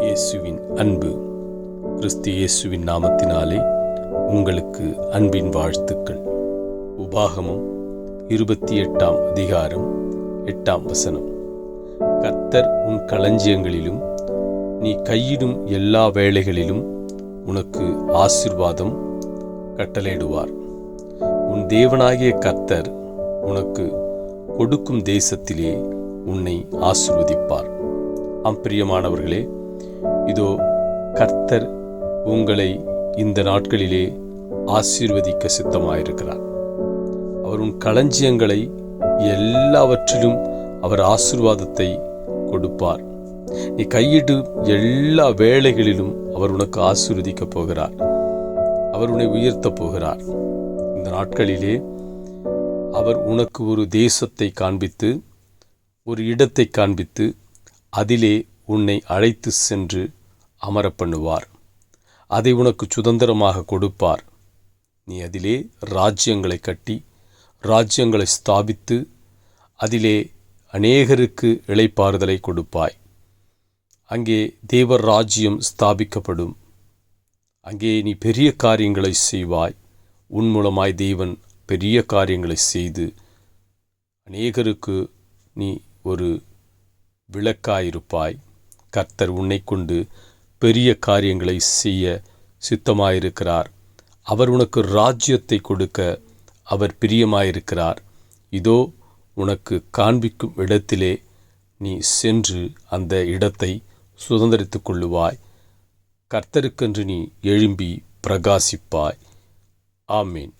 இயேசுவின் அன்பு. கிறிஸ்து இயேசுவின் நாமத்தினாலே உங்களுக்கு அன்பின் வாழ்த்துக்கள். உபாகமம் இருபத்தி எட்டாம் அதிகாரம் எட்டாம் வசனம். கர்த்தர் உன் களஞ்சியங்களிலும் நீ கையிடும் எல்லா வேளைகளிலும் உனக்கு ஆசிர்வாதம் கட்டளையிடுவார். உன் தேவனாகிய கர்த்தர் உனக்கு கொடுக்கும் தேசத்திலே உன்னை ஆசிர்வதிப்பார். அம்பிரியமானவர்களே இதோ கர்த்தர் உங்களை இந்த நாட்களிலே ஆசீர்வதிக்க சித்தமாயிருக்கிறார். அவர் உன் களஞ்சியங்களை எல்லாவற்றிலும் அவர் ஆசீர்வாதத்தை கொடுப்பார். நீ கையிட்டு எல்லா வேலைகளிலும் அவர் உனக்கு ஆசீர்வதிக்கப் போகிறார். அவர் உன்னை உயர்த்தப் போகிறார். இந்த நாட்களிலே அவர் உனக்கு ஒரு தேசத்தை காண்பித்து ஒரு இடத்தை காண்பித்து அதிலே உன்னை அழைத்து சென்று அமர பண்ணுவார். அதை உனக்கு சுதந்திரமாக கொடுப்பார். நீ அதிலே ராஜ்யங்களை கட்டி ராஜ்யங்களை ஸ்தாபித்து அதிலே அநேகருக்கு இளைப்பாறுதலை கொடுப்பாய். அங்கே தேவர் ராஜ்யம் ஸ்தாபிக்கப்படும். அங்கே நீ பெரிய காரியங்களை செய்வாய். உன் மூலமாய் தேவன் பெரிய காரியங்களை செய்து அநேகருக்கு நீ ஒரு விளக்காயிருப்பாய். கர்த்தர் உன்னை கொண்டு பெரிய காரியங்களை செய்ய சித்தமாயிருக்கிறார். அவர் உனக்கு ராஜ்யத்தை கொடுக்க அவர் பிரியமாயிருக்கிறார். இதோ உனக்கு காண்பிக்கும் இடத்திலே நீ சென்று அந்த இடத்தை சுதந்திரித்து கொள்ளுவாய் கர்த்தருக்கென்று நீ எழும்பி பிரகாசிப்பாய். ஆமீன்.